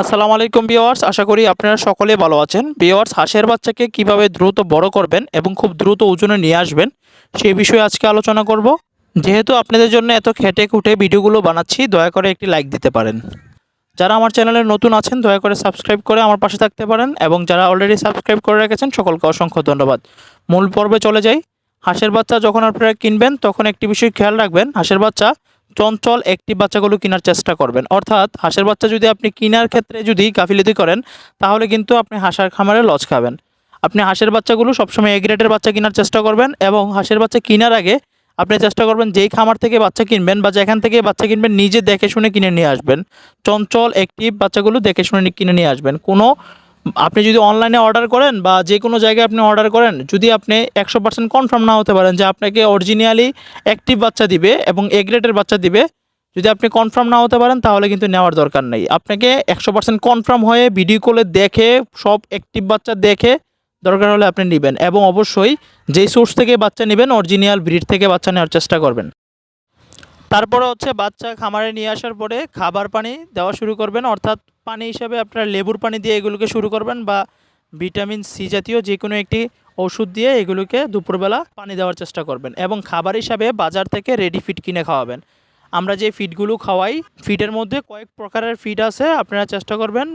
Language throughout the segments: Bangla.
আসসালামু আলাইকুম বিওয়ার্স আশা করি আপনারা সকলে ভালো আছেন। বিওয়ার্স হাঁসের বাচ্চাকে কীভাবে দ্রুত বড় করবেন এবং খুব দ্রুত ওজনে নিয়ে আসবেন, সেই বিষয়ে আজকে আলোচনা করব। যেহেতু আপনাদের জন্য এত খেটে খুঁটে ভিডিওগুলো বানাচ্ছি, দয়া করে একটি লাইক দিতে পারেন। যারা আমার চ্যানেলে নতুন আছেন, দয়া করে সাবস্ক্রাইব করে আমার পাশে থাকতে পারেন এবং যারা অলরেডি সাবস্ক্রাইব করে রেখেছেন, সকলকে অসংখ্য ধন্যবাদ। মূল পর্বে চলে যাই। হাঁসের বাচ্চা যখন আপনারা কিনবেন, তখন একটি বিষয় খেয়াল রাখবেন, হাঁসের বাচ্চা চঞ্চল একটি বাচ্চাগুলো কেনার চেষ্টা করবেন। অর্থাৎ হাঁসের বাচ্চা যদি আপনি কেনার ক্ষেত্রে যদি গাফিলতি করেন, তাহলে কিন্তু আপনি হাঁসের খামারে লস খাবেন। আপনি হাঁসের বাচ্চাগুলো সবসময় এ গ্রেডের বাচ্চা কেনার চেষ্টা করবেন এবং হাঁসের বাচ্চা কেনার আগে আপনি চেষ্টা করবেন যেই খামার থেকে বাচ্চা কিনবেন বা যেখান থেকে বাচ্চা কিনবেন নিজে দেখে শুনে কিনে নিয়ে আসবেন। চঞ্চল একটি বাচ্চাগুলো দেখে শুনে কিনে নিয়ে আসবেন। কোনো আপনি যদি অনলাইনে অর্ডার করেন বা যে কোনো জায়গায় আপনি অর্ডার করেন, যদি আপনি একশো পার্সেন্ট কনফার্ম না হতে পারেন যে আপনাকে অরিজিনালি অ্যাক্টিভ বাচ্চা দিবে এবং এ গ্রেডের বাচ্চা দিবে, যদি আপনি কনফার্ম না হতে পারেন, তাহলে কিন্তু নেওয়ার দরকার নেই। আপনাকে একশো পার্সেন্ট কনফার্ম হয়ে ভিডিও কলে দেখে, সব অ্যাক্টিভ বাচ্চা দেখে দরকার হলে আপনি নেবেন এবং অবশ্যই যেই সোর্স থেকে বাচ্চা নেবেন অরিজিনাল ব্রিড থেকে বাচ্চা নেওয়ার চেষ্টা করবেন। তারপরে হচ্ছে বাচ্চা খামারে নিয়ে আসার পরে খাবার পানি দেওয়া শুরু করবেন। অর্থাৎ পানি হিসাবে আপনারা লেবুর পানি দিয়ে এগুলোকে শুরু করবেন বা ভিটামিন সি জাতীয় যে কোনো একটি ওষুধ দিয়ে এগুলোকে দুপুরবেলা পানি দেওয়ার চেষ্টা করবেন এবং খাবার হিসাবে বাজার থেকে রেডি ফিড কিনে খাওয়াবেন। আমরা যে ফিডগুলো খাওয়াই ফিডের মধ্যে কয়েক প্রকারের ফিড আছে। আপনারা চেষ্টা করবেন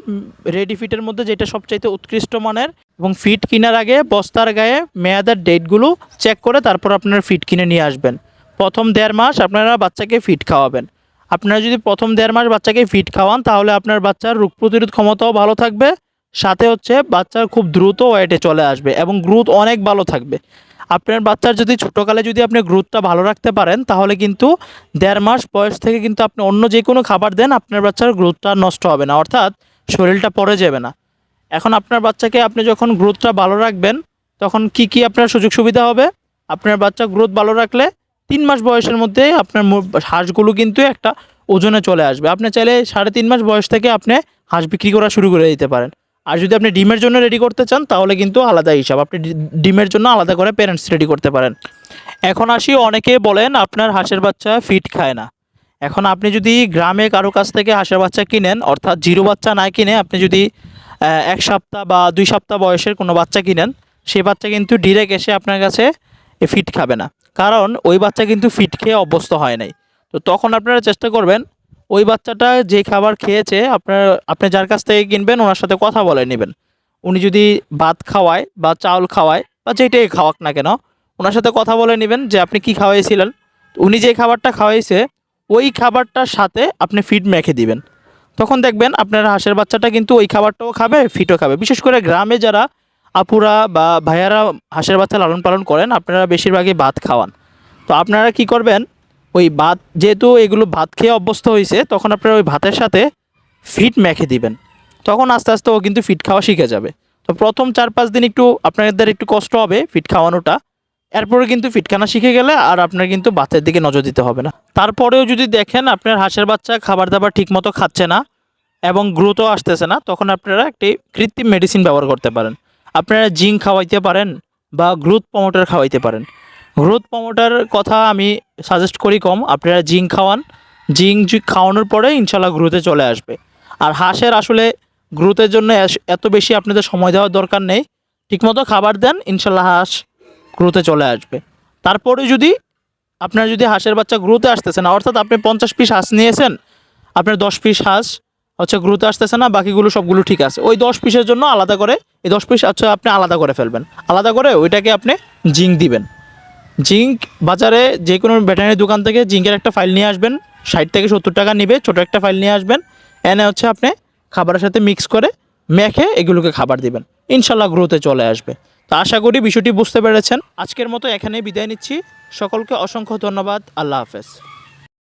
রেডি ফিডের মধ্যে যেটা সবচাইতে উৎকৃষ্ট মানের এবং ফিড কেনার আগে বস্তার গায়ে মেয়াদের ডেটগুলো চেক করে তারপর আপনারা ফিড কিনে নিয়ে আসবেন। প্রথম দেড় মাস আপনারা বাচ্চাকে ফিট খাওয়াবেন। আপনারা যদি প্রথম দেড় মাস বাচ্চাকে ফিট খাওয়ান, তাহলে আপনার বাচ্চার রোগ প্রতিরোধ ক্ষমতাও ভালো থাকবে, সাথে হচ্ছে বাচ্চার খুব দ্রুত ওয়েটে চলে আসবে এবং গ্রোথ অনেক ভালো থাকবে। আপনার বাচ্চার যদি ছোটোকালে যদি আপনি গ্রোথটা ভালো রাখতে পারেন, তাহলে কিন্তু দেড় মাস বয়স থেকে কিন্তু আপনি অন্য যে কোনো খাবার দেন, আপনার বাচ্চার গ্রোথটা নষ্ট হবে না, অর্থাৎ শরীরটা পড়ে যাবে না। এখন আপনার বাচ্চাকে আপনি যখন গ্রোথটা ভালো রাখবেন, তখন কি কি আপনার সুযোগ সুবিধা হবে? আপনার বাচ্চা গ্রোথ ভালো রাখলে তিন মাস বয়সের মধ্যে আপনার হাঁসগুলো কিন্তু একটা ওজনে চলে আসবে। আপনি চাইলে সাড়ে তিন মাস বয়স থেকে আপনি হাঁস বিক্রি করা শুরু করে দিতে পারেন। আর যদি আপনি ডিমের জন্য রেডি করতে চান, তাহলে কিন্তু আলাদা হিসাব। আপনি ডিমের জন্য আলাদা করে প্যারেন্টস রেডি করতে পারেন। এখন আসি, অনেকে বলেন আপনার হাঁসের বাচ্চা ফিট খায় না। এখন আপনি যদি গ্রামে কারও কাছ থেকে হাঁসের বাচ্চা কিনেন, অর্থাৎ জিরো বাচ্চা না কিনে আপনি যদি এক সপ্তাহ বা দুই সপ্তাহ বয়সের কোনো বাচ্চা কিনেন সেই বাচ্চা কিন্তু ডিরেক্ট এসে আপনার কাছে ফিট খাবে না। কারণ ওই বাচ্চা কিন্তু ফিট খেয়ে অভ্যস্ত হয় নাই। তো তখন আপনারা চেষ্টা করবেন, ওই বাচ্চাটা যে খাবার খেয়েছে, আপনার, আপনি যার কাছ থেকে কিনবেন, ওনার সাথে কথা বলে নেবেন। উনি যদি ভাত খাওয়ায় বা চাউল খাওয়ায় বা যেটাই খাওয়াক না কেন, ওনার সাথে কথা বলে নেবেন যে আপনি কি খাওয়াইছিলেন। উনি যে খাবারটা খাওয়াইছে, ওই খাবারটার সাথে আপনি ফিড মেখে দিবেন। তখন দেখবেন আপনার হাঁসের বাচ্চাটা কিন্তু ওই খাবারটাও খাবে, ফিটও খাবে। বিশেষ করে গ্রামে যারা আপুরা বা ভাইয়ারা হাঁসের বাচ্চা লালন পালন করেন, আপনারা বেশিরভাগই ভাত খাওয়ান। তো আপনারা কি করবেন, ওই ভাত যেহেতু এগুলো ভাত খেয়ে অভ্যস্ত হয়েছে, তখন আপনারা ওই ভাতের সাথে ফিট মেখে দিবেন। তখন আস্তে আস্তে ও কিন্তু ফিট খাওয়া শিখে যাবে। তো প্রথম চার পাঁচ দিন একটু আপনাদের একটু কষ্ট হবে ফিট খাওয়ানোটা। এরপরে কিন্তু ফিটখানা শিখে গেলে আর আপনার কিন্তু বাচ্চার দিকে নজর দিতে হবে না। তারপরেও যদি দেখেন আপনার হাঁসের বাচ্চা খাবার দাবার ঠিক মতো খাচ্ছে না এবং গ্রোথও আসতেছে না, তখন আপনারা একটি কৃত্রিম মেডিসিন ব্যবহার করতে পারেন। আপনারা জিঙ্ক খাওয়াইতে পারেন বা গ্রোথ প্রমোটার খাওয়াইতে পারেন। গ্রোথ প্রমোটার কথা আমি সাজেস্ট করি কম, আপনারা জিঙ্ক খাওয়ান। জিঙ্ক খাওয়ানোর পরে ইনশাল্লাহ গ্রোথে চলে আসবে। আর হাঁসের আসলে গ্রোথের জন্য এত বেশি আপনাদের সময় দেওয়ার দরকার নেই। ঠিকমতো খাবার দেন ইনশাল্লাহ হাঁস গ্রোথে চলে আসবে। তারপরে যদি আপনার যদি হাঁসের বাচ্চা গ্রোথে আসতেছে না, অর্থাৎ আপনি পঞ্চাশ পিস হাঁস নিয়েছেন, আপনার দশ পিস হাঁস হচ্ছে গ্রোথে আসতেছে না, বাকিগুলো সবগুলো ঠিক আছে। ওই দশ পিসের জন্য আলাদা করে এই দশ পিস আচ্ছা আপনি আলাদা করে ফেলবেন। আলাদা করে ওইটাকে আপনি জিঙ্ক দিবেন। জিঙ্ক বাজারে যে কোনো ভেটেরিনারি দোকান থেকে জিঙ্কের একটা ফাইল নিয়ে আসবেন, ষাট থেকে সত্তর টাকা নিবে, ছোটো একটা ফাইল নিয়ে আসবেন। এনে হচ্ছে আপনি খাবারের সাথে মিক্স করে মেখে এগুলোকে খাবার দিবেন। ইনশাল্লাহ গ্রোথে চলে আসবে। তো আশা করি বিষয়টি বুঝতে পেরেছেন। আজকের মতো এখানেই বিদায় নিচ্ছি। সকলকে অসংখ্য ধন্যবাদ। আল্লাহ হাফেজ।